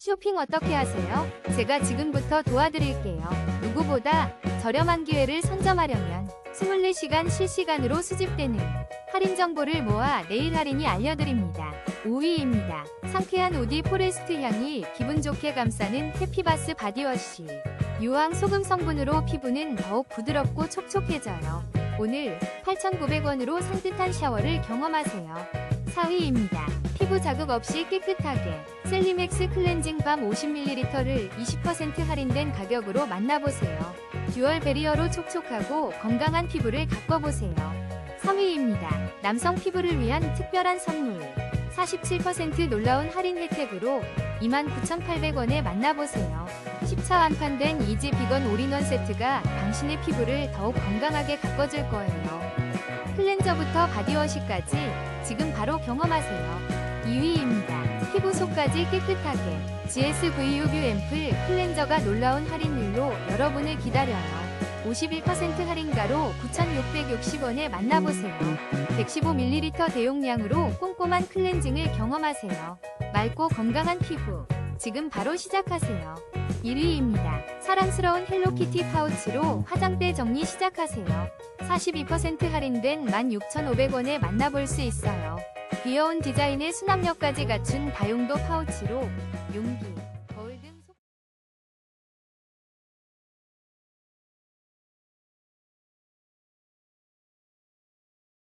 쇼핑 어떻게 하세요? 제가 지금부터 도와드릴게요. 누구보다 저렴한 기회를 선점하려면 24시간 실시간으로 수집되는 할인 정보를 모아 내일 할인이 알려드립니다. 5위입니다. 상쾌한 오디 포레스트 향이 기분 좋게 감싸는 해피바스 바디워시. 유황 소금 성분으로 피부는 더욱 부드럽고 촉촉해져요. 오늘 8,900원으로 산뜻한 샤워를 경험하세요. 4위입니다. 피부 자극 없이 깨끗하게 셀리맥스 클렌징 밤 50ml를 20% 할인된 가격으로 만나보세요. 듀얼 베리어로 촉촉하고 건강한 피부를 가꿔보세요. 3위입니다. 남성 피부를 위한 특별한 선물. 47% 놀라운 할인 혜택으로 29,800원에 만나보세요. 10차 완판된 이지 비건 올인원 세트가 당신의 피부를 더욱 건강하게 가꿔줄 거예요. 클렌저부터 바디워시까지 지금 바로 경험하세요. 2위입니다. 피부 속까지 깨끗하게 GSV6U 앰플 클렌저가 놀라운 할인율로 여러분을 기다려요. 51% 할인가로 9,660원에 만나보세요. 115ml 대용량으로 꼼꼼한 클렌징을 경험하세요. 맑고 건강한 피부 지금 바로 시작하세요. 1위입니다. 사랑스러운 헬로키티 파우치로 화장대 정리 시작하세요. 42% 할인된 16,500원에 만나볼 수 있어요. 귀여운 디자인의 수납력까지 갖춘 다용도 파우치로 용기,